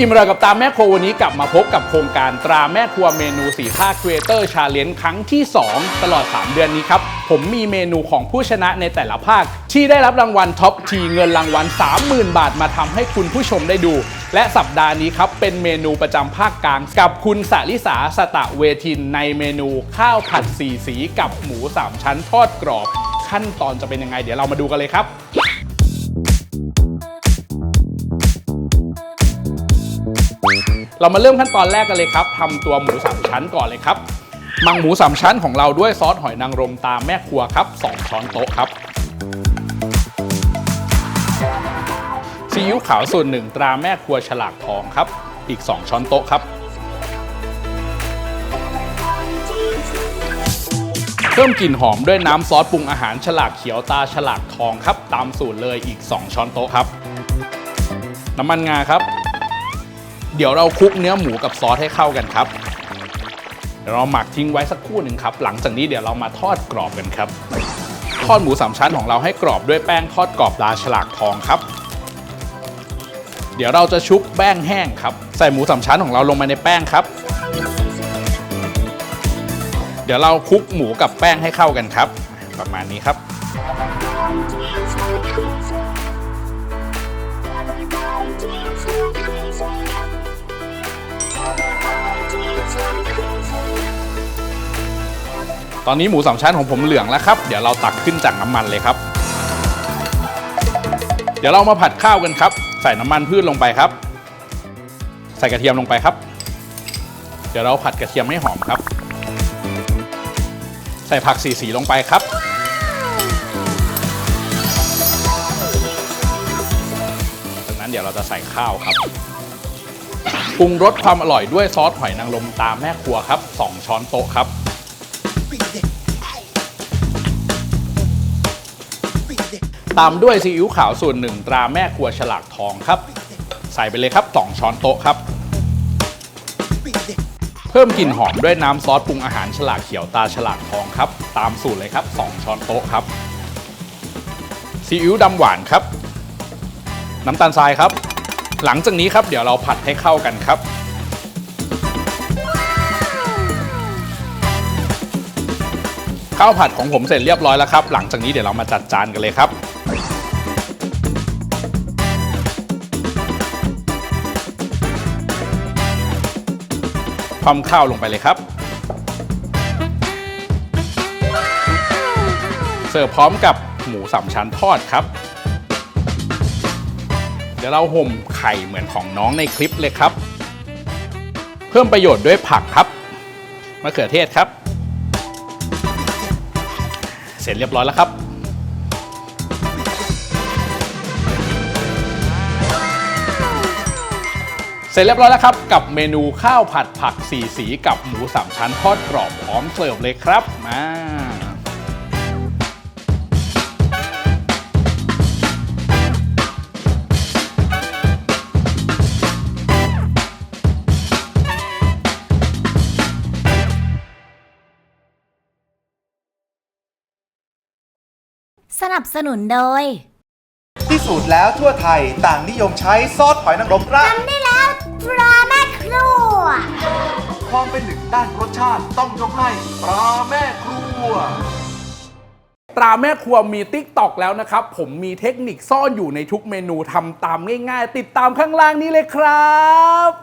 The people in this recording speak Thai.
อิมรากับตาแม่ครัววันนี้กลับมาพบกับโครงการตราแม่ครัวเมนูสีภาคครีเอเตอร์ชาเลนจ์ครั้งที่ 2 ตลอด 3 เดือนนี้ครับ ผมมีเมนูของผู้ชนะในแต่ละภาค ที่ได้รับรางวัลท็อปทีเงินรางวัล 30,000 บาทมาทำให้คุณผู้ชมได้ดู และสัปดาห์นี้ครับ เป็นเมนูประจำภาคกลาง กับคุณสาลิสาสตะเวทินในเมนูข้าวผัดสีสีกับหมูสามชั้นทอดกรอบ ขั้นตอนจะเป็นยังไง เดี๋ยวเรามาดูกันเลยครับ เรามาเริ่มขั้นตอนแรกกันเลยครับทำตัวหมูสามชั้นก่อนเลยครับหมังหมูสามชั้นของเราด้วยซอสหอยนางรมตามแม่ครัวครับ 2 ช้อนโต๊ะครับซีอิ๊วขาวส่วนหนึ่งตราแม่ครัวฉลากทองครับ อีก 2 ช้อนโต๊ะครับ เพิ่มกลิ่นหอมด้วยน้ำซอสปรุงอาหารฉลากเขียวตาฉลากทองครับ ตามสูตรเลยอีก 2 ช้อนโต๊ะครับ น้ำมันงาครับ เดี๋ยวเราคลุกเนื้อหมูกับซอสให้เข้ากันครับเดี๋ยวเราหมักทิ้งไว้สักครู่หนึ่งครับ หลังจากนี้เดี๋ยวเรามาทอดกรอบกันครับ ทอดหมูสามชั้นของเราให้กรอบด้วยแป้งทอดกรอบลาฉลากทองครับ เดี๋ยวเราจะชุบแป้งแห้งครับ ใส่หมูสามชั้นของเราลงมาในแป้งครับ เดี๋ยวเราคลุกหมูกับแป้งให้เข้ากันครับ ประมาณนี้ครับ ตอนนี้หมูสามชั้นของผมเหลืองแล้วครับ เดี๋ยวเราตักขึ้นจากน้ำมันเลยครับ เดี๋ยวเรามาผัดข้าวกันครับ ใส่น้ำมันพืชลงไปครับ ใส่กระเทียมลงไปครับ เดี๋ยวเราผัดกระเทียมให้หอมครับ ใส่ผักสีสีลงไปครับ จากนั้นเดี๋ยวเราจะใส่ข้าวครับปรุงรสความอร่อยด้วยซอสหอยนางรมตามแม่ครัวครับ 2 ช้อนโต๊ะครับ ตามด้วยซีอิ๊วขาวส่วนหนึ่งตราแม่ครัวฉลากทองครับ ใส่ไปเลยครับ2ช้อนโต๊ะครับ เพิ่มกลิ่นหอมด้วยน้ำซอสปรุงอาหารฉลากเขียวตาฉลากทองครับ ตามสูตรเลยครับ2ช้อนโต๊ะครับซีอิ๊วดำหวานครับ น้ำตาลทรายครับ หลังจากนี้ครับเดี๋ยวเราผัดให้เข้ากันครับ ข้าวผัดของผมเสร็จเรียบร้อยแล้วครับ หลังจากนี้เดี๋ยวเรามาจัดจานกันเลยครับความข้าวลงไปเลยครับ เสิร์ฟพร้อมกับหมูสามชั้นทอดครับ เดี๋ยวเราห่มไข่เหมือนของน้องในคลิปเลยครับ เพิ่มประโยชน์ด้วยผักครับมะเขือเทศครับ เสร็จเรียบร้อยแล้วครับเสร็จเรียบร้อยแล้วครับ กับเมนูข้าวผัดผักสีสีกับหมูสามชั้นทอดกรอบพร้อมเสิร์ฟเลยครับมา สนับสนุนโดยพิสูจน์แล้วทั่วไทยต่างนิยมใช้ซอสหอยนางรมราดทำได้แล้วปลาแม่ครัว ความเป็นหนึ่งด้านรสชาติต้องยกให้ปลาแม่ครัว ตราแม่ครัวมีติ๊กตอกแล้วนะครับ ผมมีเทคนิคซ่อนอยู่ในทุกเมนูทำตามง่าย ๆ ติดตามข้างล่างนี้เลยครับ